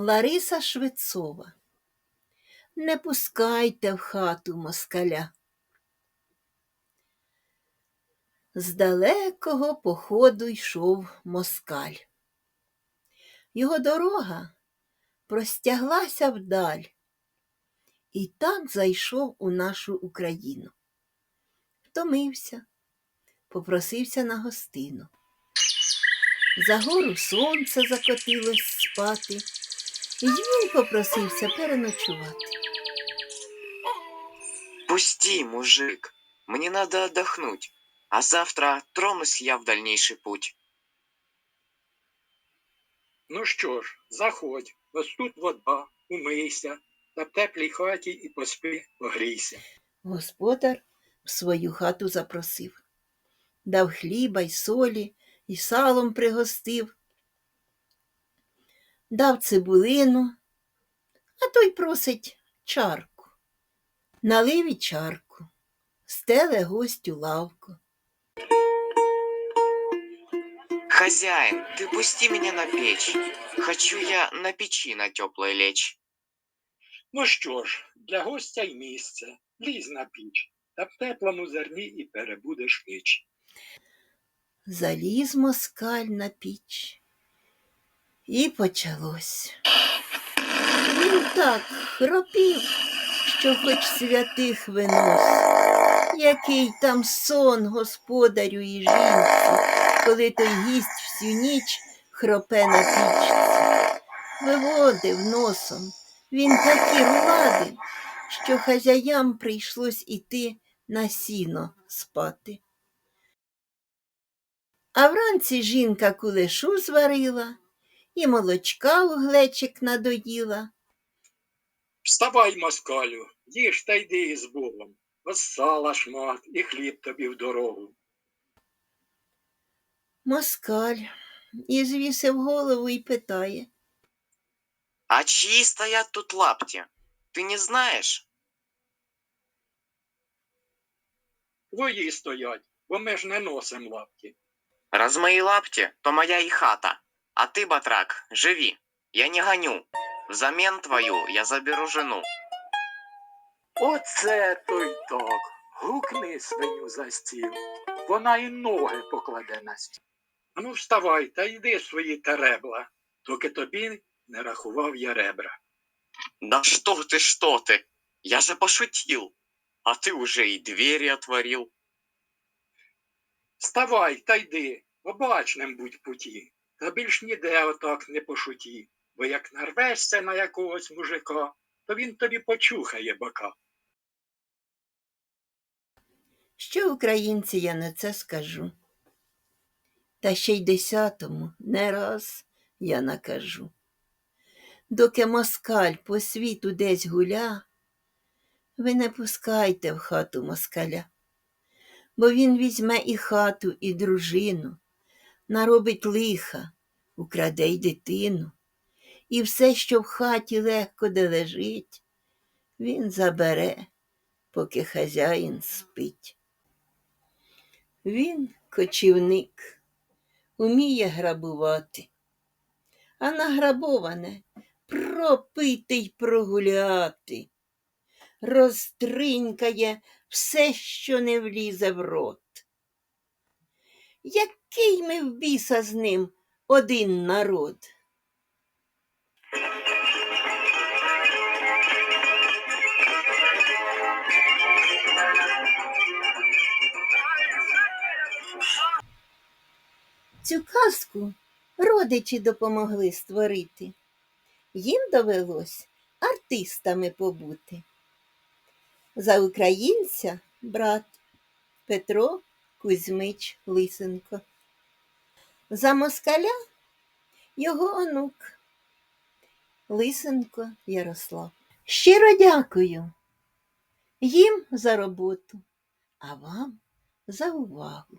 Лариса Швецова. Не пускайте в хату москаля. З далекого походу йшов москаль. Його дорога простяглася вдаль і так зайшов у нашу Україну. Втомився, попросився на гостину. За гору сонце закотилось спати, і він попросився переночувати. Пусти, мужик, мне надо отдохнуть, а завтра тронусь я в дальнейший путь. Ну що ж, заходь, ось тут вода, умийся, та в теплій хаті і поспи, погрійся. Господар в свою хату запросив, дав хліба й солі, і салом пригостив, дав цибулину, а той просить чарку. Налив і чарку, стеле гостю лавку. Хозяин, ты пусти меня на печь. Хочу я на печи на теплой лечь. Ну що ж, для гостя й місце, лізь на піч, та в теплому зерні і перебудеш ніч. Заліз москаль на піч. І почалось. Він так хропів, що хоч святих винос. Який там сон господарю і жінці, коли той гість всю ніч хропе на пічці. Виводив носом. Він такі рулади, що хазяям прийшлось іти на сіно спати. А вранці жінка кулешу зварила, і молочка у глечик надоїла. Вставай, москалю, їж та йди із Богом. Сала шмат і хліб тобі в дорогу. Москаль і звісив голову і питає. А чьи стоят тут лапти? Ты не знаешь? Твої стоять, бо ми ж не носим лапті. Раз мои лапти, то моя и хата. А ты, батрак, живи. Я не гоню. Взамен твою я заберу жену. Оце то й так. Гукни свиню за стіл. Вона і ноги покладе на стіл. Ну, вставай та йди свої теребла, доки тобі не рахував я ребра. Да что ты, что ты? Я же пошутил. А ты уже и двери отворил. Вставай та йди, обачним будь путі, та більш ніде отак не пошуті, бо як нарвешся на якогось мужика, то він тобі почухає бока. Що українці я на це скажу? Та ще й десятому не раз я накажу. Доки москаль по світу десь гуля, ви не пускайте в хату москаля, бо він візьме і хату, і дружину, наробить лиха, украде й дитину, і все, що в хаті легко де лежить, він забере, поки хазяїн спить. Він кочівник, уміє грабувати, а награбоване пропити й прогуляти, розтринькає все, що не влізе в рот. Який ми в біса з ним один народ? Цю казку родичі допомогли створити. Їм довелось артистами побути. За українця брат Петро Кузьмич Лисенко. За москаля його онук Лисенко Ярослав. Щиро дякую їм за роботу, а вам за увагу.